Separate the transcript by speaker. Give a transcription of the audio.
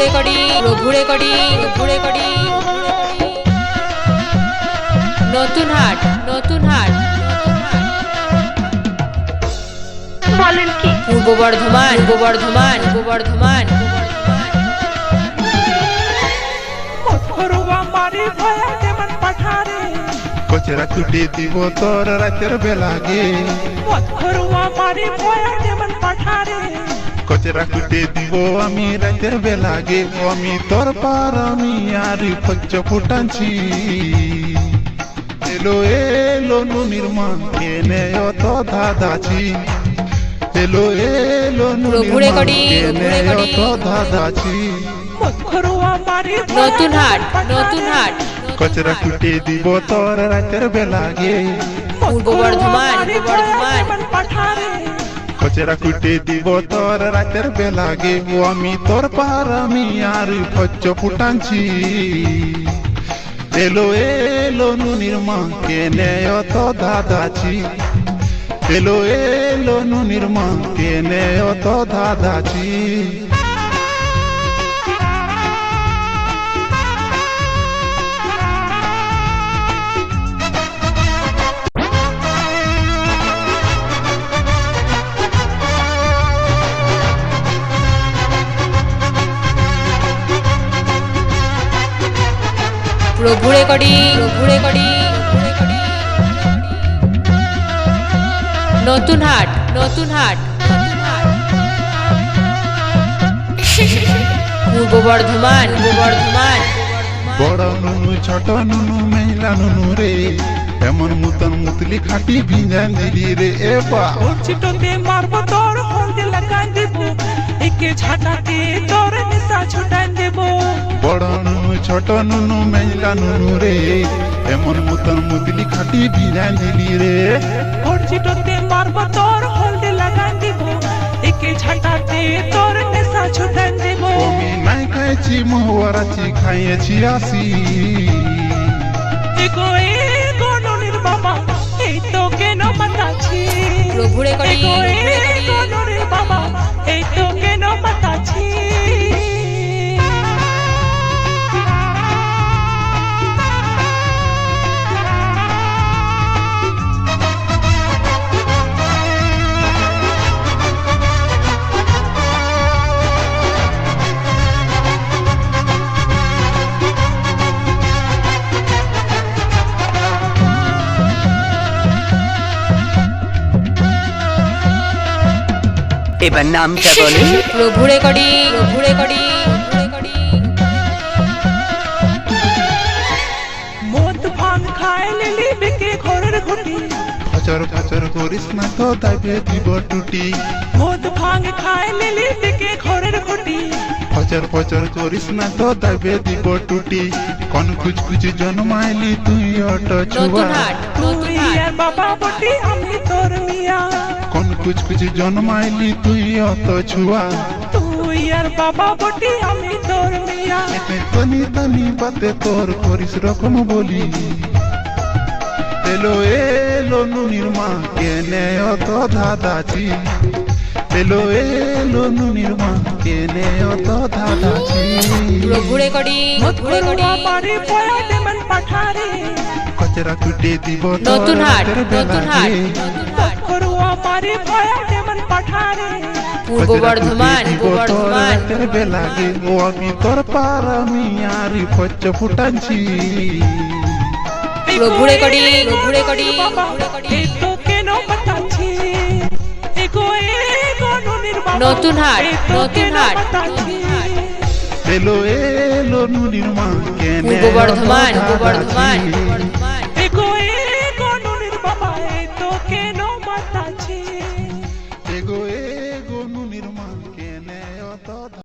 Speaker 1: প্রভুরে করি প্রভুরে করি প্রভুরে করি নতুন হাট নতুন হাট।
Speaker 2: বলেন কি?
Speaker 1: পূর্ব বর্ধমান পূর্ব বর্ধমান পূর্ব বর্ধমান।
Speaker 3: কচরা কুটি দিব তোর রাতের বেলাগে।
Speaker 4: ঘরোয়া মারি ভয়া যেমন পাঠারে।
Speaker 3: কচরা কুটি দিব। আমি রাতের বেলাগে আমি তোর পার আমি আর পঞ্চ ফুটানছি এলো এলো নু নির্মাণ কেনে অত ধাঁধাছি এলো এলো নু
Speaker 1: প্রভুরে
Speaker 3: কেনে। অত ধাঁধাছি
Speaker 1: নতুন হাট নতুন হাট।
Speaker 3: কচরা কুটি দিব তোর রাতের বেলাগে
Speaker 1: পূর্ব বর্ধমান পূর্ব বর্ধমান
Speaker 4: পাঠারে
Speaker 3: কচরা কুটে দিব তোর, রাতের বেলা গেব আমি, তোর পার আমি, আর ভজ্জ ফুটাঞ্ছি এলো এলো নু নির্মা কেনে অত দাদাছি এলো এলো নু নির্মা কেনে অত দাদাছি
Speaker 1: প্রভুরে করি। প্রভুরে করি। প্রভুরে করি। নতুন হাট নতুন হাট। পূর্ব বর্ধমান পূর্ব বর্ধমান।
Speaker 3: বড় নুনু ছোট নুনু মেলা নুনু রে। এমন মুতন মুতলি খাটি ভিঞ্জা দিলি রে। এ বা।
Speaker 4: চিটতে মারব তোর হলদে লাগাই দেব। একে ঝাঁটাতে তোর নিশা ছুটাই দেব।
Speaker 3: বড় নুনু ছোট নুনু মেলা নুনু রে। এমন মুতন মুতলি খাটি ভিঞ্জা দিলি রে।
Speaker 4: ওর চিটতে মারব তোর হলদে লাগাই দেব। একে ঝাঁটাতে তোর নিশা ছুটাই দেব।
Speaker 3: আমি নাই খাইছি মহুয়ারাছি খাইয়েছি আসি
Speaker 4: এগো এগো ননির বাবা এই তো কেন মাতাছি
Speaker 1: প্রভুরে করি।
Speaker 5: এবার নামটা বলে।
Speaker 1: প্রভুরে করি প্রভুরে করি
Speaker 4: মদ ভাঙ খায় লিলি বেকে ঘরের ঘটি।
Speaker 3: ফচর ফচর করিস না তো দাবে দিব টুটি
Speaker 4: মদ ভাঙ খায় লিলি বেকে ঘরের ঘটি।
Speaker 3: ফচর ফচর করিস না তো দাবে দিব টুটি কোন কুচ কুচ জন্মাইলি তুই অট ছুয়া
Speaker 4: তুই আর বাবা বটি আমি তোর মিয়া।
Speaker 3: কোন কুচ কুচ জন্মাইলি তুই অত ছুয়া।
Speaker 4: তুই আর বাবা বটি আমি তোর মিয়া।
Speaker 3: এতে তনি তনি বাতে তোর করিস রকম বলি। এলো এলো নু নির্মা কেনে অত ধাঁধাছি এলো এলো নু নির্মা কেনে অত ধাঁধাছি
Speaker 1: প্রভুরে করি করি।
Speaker 4: ঘরোয়া বাড়ি পয়া দেমন পাঠারে।
Speaker 3: কচরা কুটে দিব
Speaker 1: নতুন হাট নতুন হাট পূর্ব বর্ধমান
Speaker 3: আমি তোর পার আমি আর পচ্চ ফুটানছি
Speaker 1: প্রভুরে করি প্রভুরে
Speaker 4: ননির বাবা
Speaker 1: নতুন হাট, নতুন হাট,
Speaker 4: মাতাছি?
Speaker 1: নতুন হাট।
Speaker 3: এলো এলো নু নির্মা কেনে
Speaker 1: পূর্ব বর্ধমান পূর্ব বর্ধমান।